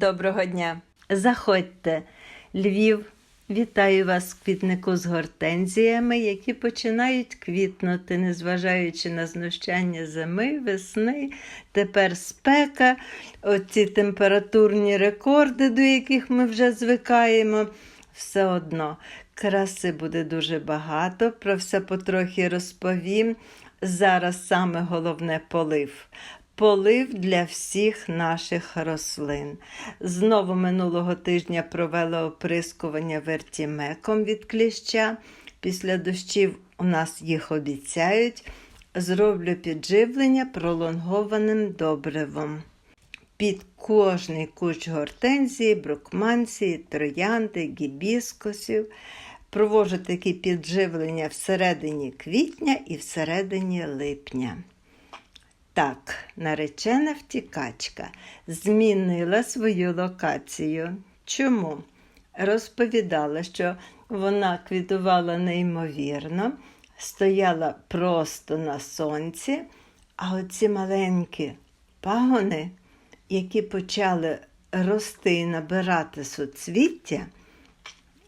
Доброго дня! Заходьте, Львів. Вітаю вас квітнику з гортензіями, які починають квітнути, незважаючи на знущання зими, весни, тепер спека, оці температурні рекорди, до яких ми вже звикаємо. Все одно краси буде дуже багато, про все потрохи розповім. Зараз саме головне полив. Полив для всіх наших рослин. Знову минулого тижня провела оприскування вертімеком від кліща. Після дощів у нас їх обіцяють. Зроблю підживлення пролонгованим добривом. Під кожний кущ гортензії, брукманції, троянди, гібіскусів. Провожу такі підживлення всередині квітня і всередині липня. Так, наречена втікачка змінила свою локацію. Чому? Розповідала, що вона квітувала неймовірно, стояла просто на сонці, а оці маленькі пагони, які почали рости і набирати суцвіття,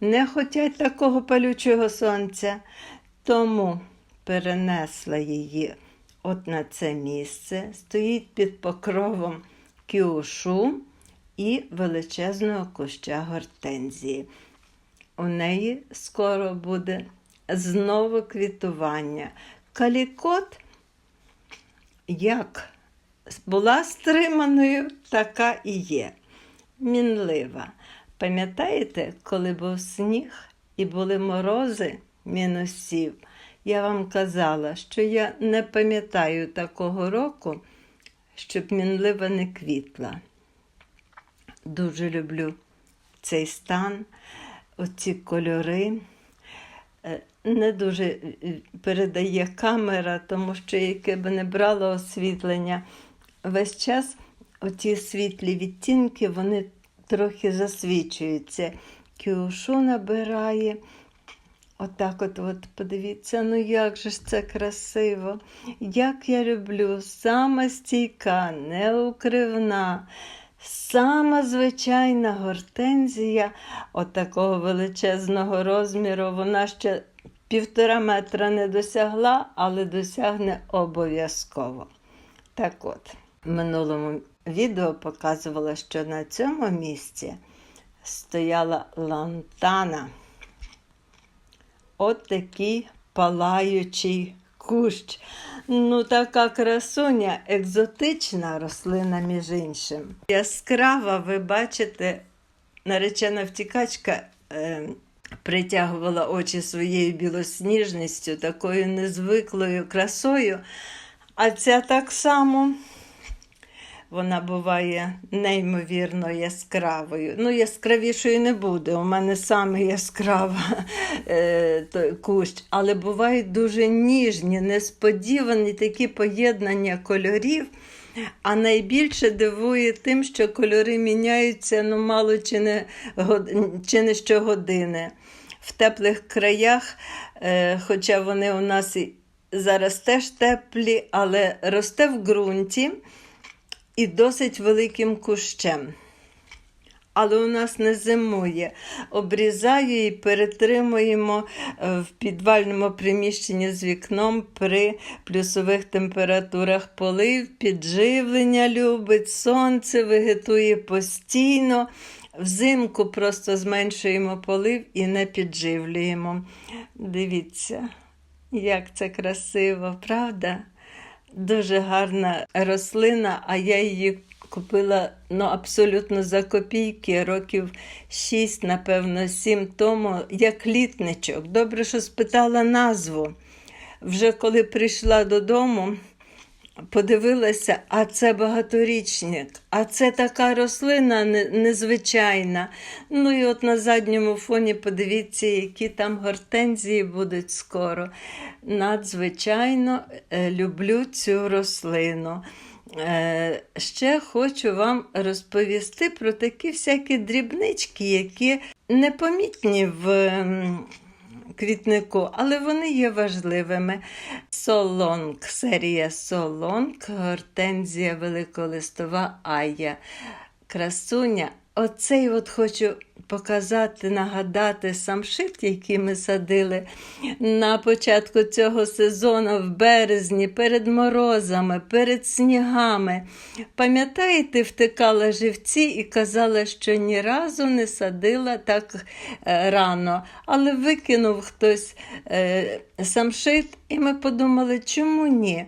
не хочуть такого палючого сонця, тому перенесла її от на це місце, стоїть під покровом кіушу і величезного куща гортензії. У неї скоро буде знову квітування. Калікот, як була стриманою, така і є. Мінлива. Пам'ятаєте, коли був сніг і були морози мінусів? Я вам казала, що я не пам'ятаю такого року, щоб мінлива не квітла. Дуже люблю цей стан, оці кольори. Е, Не дуже е, передає камера, тому що яке би не брало освітлення. Весь час оці світлі відтінки вони трохи засвічуються. Кюшу набирає. Отак от, от подивіться, ну як же ж це красиво, як я люблю, сама стійка, неукривна, сама звичайна гортензія от величезного розміру. Вона ще півтора метра не досягла, але досягне обов'язково. Так от, в минулому відео показувала, що на цьому місці стояла лантана. От такий палаючий кущ. Ну, така красуня, екзотична рослина, між іншим. Яскрава, ви бачите, наречена втікачка е, притягувала очі своєю білосніжністю, такою незвиклою красою. А ця так само вона буває неймовірно яскравою. Ну, яскравішою не буде. У мене саме яскрава е, той кущ, але бувають дуже ніжні, несподівані такі поєднання кольорів. А найбільше дивує тим, що кольори міняються ну, мало чи не, чи не щогодини. В теплих краях, е, хоча вони у нас і зараз теж теплі, але росте в ґрунті і досить великим кущем. Але у нас не зимує. Обрізаю і перетримуємо в підвальному приміщенні з вікном при плюсових температурах полив, підживлення любить, сонце вегетує постійно. Взимку просто зменшуємо полив і не підживлюємо. Дивіться, як це красиво, правда? Дуже гарна рослина, а я її купила ну, абсолютно за копійки, років 6, напевно, 7 тому, як літничок. Добре, що спитала назву. Вже коли прийшла додому, подивилася, а це багаторічник, а це така рослина незвичайна. Ну і от на задньому фоні подивіться, які там гортензії будуть скоро. Надзвичайно е, люблю цю рослину. Е, ще хочу вам розповісти про такі всякі дрібнички, які непомітні в квітнику, але вони є важливими. Солонг, серія Солонг, гортензія великолистова Ая. красуня. Оцей от хочу показати, нагадати самшит, який ми садили на початку цього сезону в березні, перед морозами, перед снігами. Пам'ятаєте, втикала живці і казала, що ні разу не садила так е, рано, але викинув хтось е, самшит, і ми подумали, чому ні?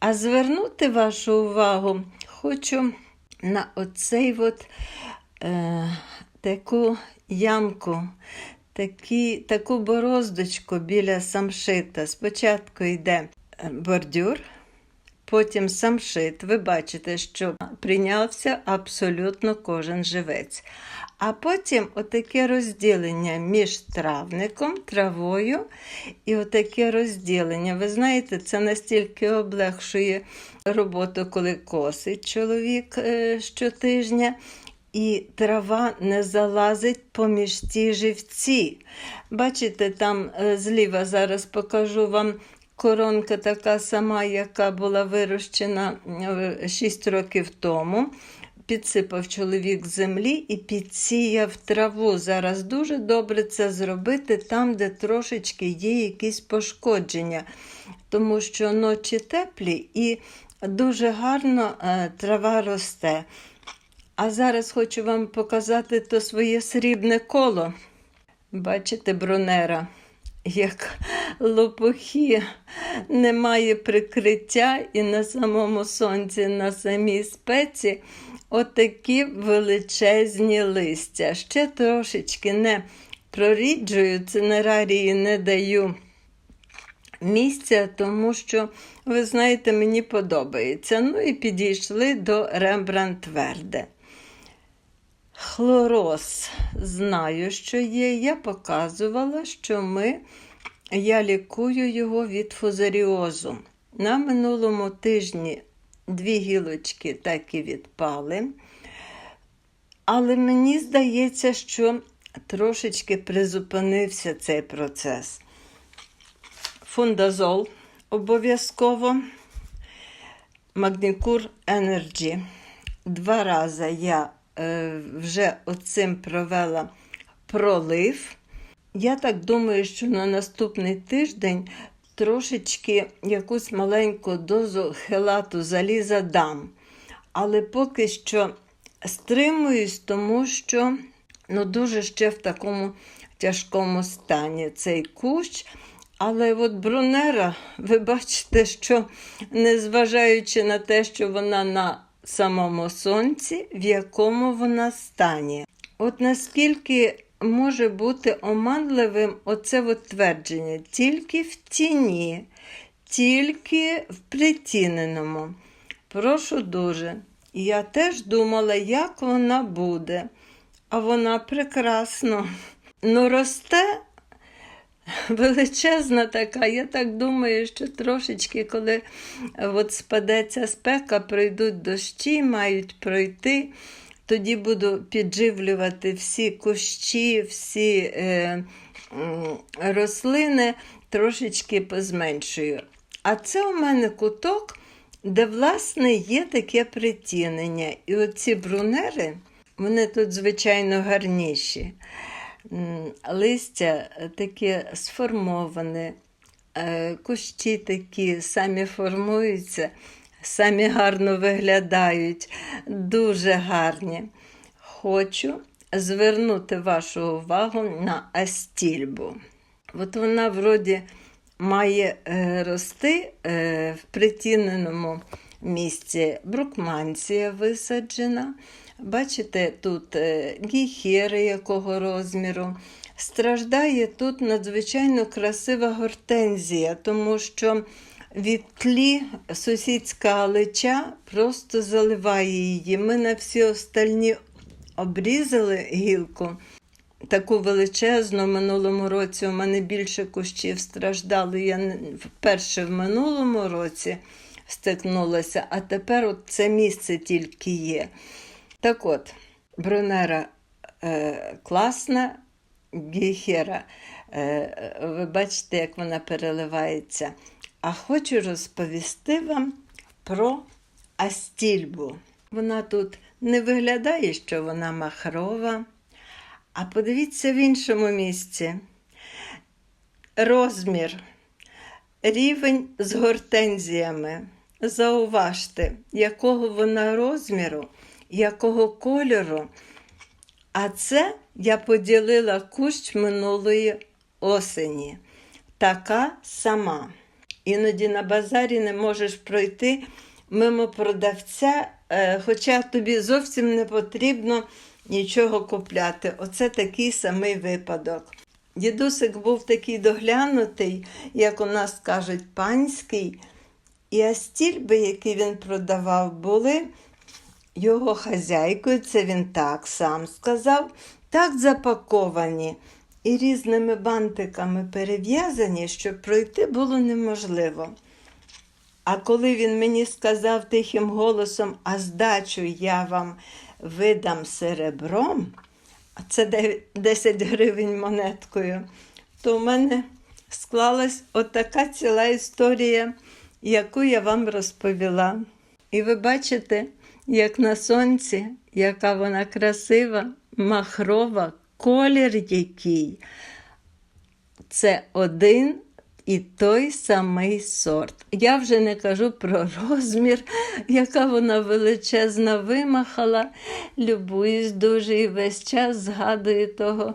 А звернути вашу увагу хочу на оцей от, е, таку ямку, такі, таку бороздочку біля самшита. Спочатку йде е, бордюр, потім самшит. Ви бачите, що прийнявся абсолютно кожен живець. А потім отаке розділення між травником, травою і отаке розділення. Ви знаєте, це настільки облегшує роботу, коли косить чоловік е, щотижня. І трава не залазить поміж ті живці. Бачите, там е, зліва зараз покажу вам коронка така сама, яка була вирощена 6 років тому. Підсипав чоловік землі і підсіяв траву. Зараз дуже добре це зробити там, де трошечки є якісь пошкодження, тому що ночі теплі і дуже гарно е, трава росте. А зараз хочу вам показати то своє срібне коло. Бачите, бронера, як лопухи, немає прикриття і на самому сонці, на самій спеці отакі величезні листя. Ще трошечки не проріджую, цинерарії не даю місця, тому що, ви знаєте, мені подобається. Ну і підійшли до Рембрандт Верде. Хлороз знаю, що є. Я показувала, що ми, я лікую його від фузаріозу. На минулому тижні дві гілочки так і відпали. Але мені здається, що трошечки призупинився цей процес. Фундазол обов'язково. Магнікур Energy. Два рази я вже оцим провела пролив. Я так думаю, що на наступний тиждень трошечки якусь маленьку дозу хелату заліза дам. Але поки що стримуюсь, тому що ну, дуже ще в такому тяжкому стані цей кущ. Але от брунера, ви бачите, що незважаючи на те, що вона на самому сонці, в якому вона стані. От наскільки може бути оманливим оце от твердження, тільки в тіні, тільки в притіненому. Прошу дуже. Я теж думала, як вона буде, а вона прекрасно. Ну, росте величезна така. Я так думаю, що трошечки, коли от спадеться спека, пройдуть дощі, мають пройти. Тоді буду підживлювати всі кущі, всі е, рослини, трошечки позменшую. А це у мене куток, де, власне, є таке притінення. І оці брунери, вони тут, звичайно, гарніші. Листя таке сформоване, е, кущі такі самі формуються, самі гарно виглядають, дуже гарні. Хочу звернути вашу увагу на астільбу. От вона вроді має е, рости е, в притіненому місці брукманція висаджена. Бачите, тут гіхери якого розміру. Страждає тут надзвичайно красива гортензія, тому що від тлі сусідська алеча просто заливає її. Ми на всі остальні обрізали гілку. Таку величезну в минулому році у мене більше кущів страждали. Я вперше в минулому році стикнулася, а тепер от це місце тільки є. Так от, Брунера е, класна, гіхера. Е, ви бачите, як вона переливається. А хочу розповісти вам про астільбу. Вона тут не виглядає, що вона махрова. А подивіться в іншому місці. Розмір, рівень з гортензіями. Зауважте, якого вона розміру, якого кольору. А це я поділила кущ минулої осені. Така сама. Іноді на базарі не можеш пройти мимо продавця, е, хоча тобі зовсім не потрібно нічого купляти. Оце такий самий випадок. Дідусик був такий доглянутий, як у нас кажуть, панський. І астільби, які він продавав, були його хазяйкою, це він так сам сказав, так запаковані і різними бантиками перев'язані, що пройти було неможливо. А коли він мені сказав тихим голосом, а здачу я вам видам серебром, а це 10 гривень монеткою, то в мене склалась отака ціла історія, яку я вам розповіла. І ви бачите, як на сонці, яка вона красива, махрова, колір який. Це один і той самий сорт. Я вже не кажу про розмір, яка вона величезна вимахала. Любуюсь дуже і весь час згадую того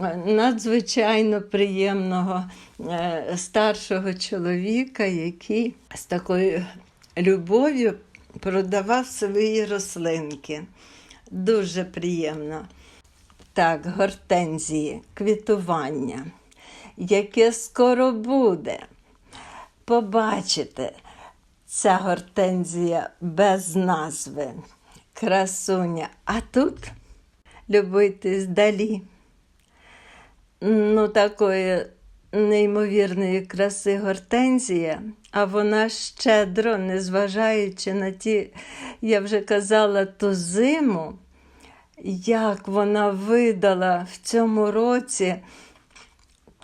е, надзвичайно приємного е, старшого чоловіка, який з такою любов'ю продавав свої рослинки. Дуже приємно. Так, гортензії, квітування, яке скоро буде. Побачите, ця гортензія без назви, красуня. А тут любуйтесь далі. Ну, такої неймовірної краси гортензія, а вона щедро, незважаючи на ті, я вже казала, ту зиму, як вона видала в цьому році.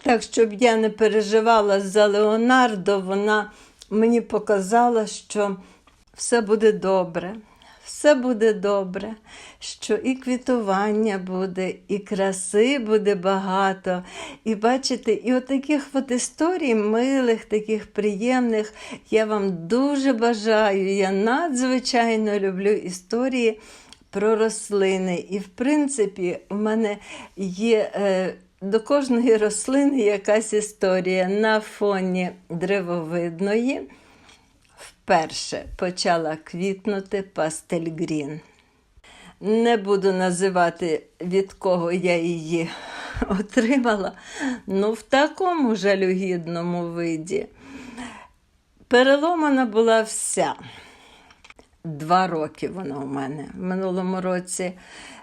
Так, щоб я не переживала за Леонардо, вона мені показала, що все буде добре. Все буде добре, що і квітування буде, і краси буде багато. І бачите, і от от історій, милих, таких приємних, я вам дуже бажаю. Я надзвичайно люблю історії про рослини. І, в принципі, у мене є. Е, до кожної рослини якась історія на фоні древовидної. Вперше почала квітнути пастель Грін. Не буду називати, від кого я її отримала, ну в такому жалюгідному виді. Переломана була вся. Два роки вона у мене. В минулому році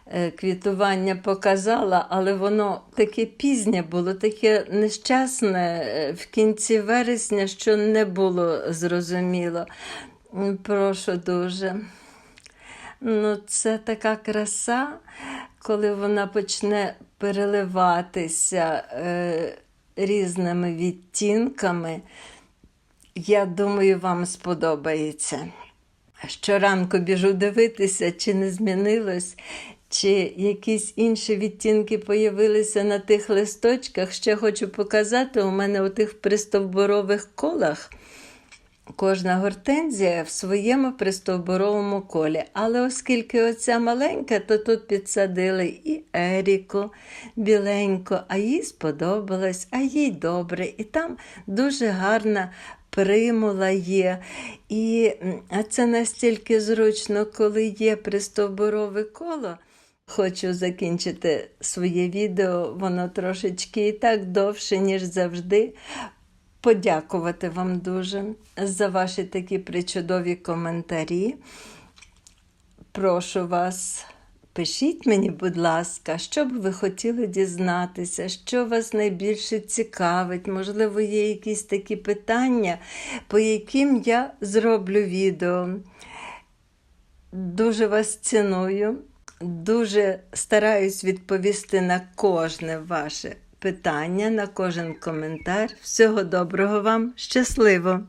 е, квітування показала, але воно таке пізнє було, таке нещасне е, в кінці вересня, що не було зрозуміло. Прошу дуже. Ну, це така краса, коли вона почне переливатися е, різними відтінками. Я думаю, вам сподобається. Щоранку біжу дивитися, чи не змінилось, чи якісь інші відтінки появилися на тих листочках. Ще хочу показати, у мене у тих пристовборових колах кожна гортензія в своєму пристовборовому колі. Але оскільки оця маленька, то тут підсадили і Еріку біленько, а їй сподобалось, а їй добре. І там дуже гарна примула є. І це настільки зручно, коли є пристовборове коло. Хочу закінчити своє відео, воно трошечки і так довше, ніж завжди. Подякувати вам дуже за ваші такі причудові коментарі. Прошу вас, пишіть мені, будь ласка, що б ви хотіли дізнатися, що вас найбільше цікавить. Можливо, є якісь такі питання, по яким я зроблю відео. Дуже вас ціную, дуже стараюсь відповісти на кожне ваше питання, на кожен коментар. Всього доброго вам, щасливо!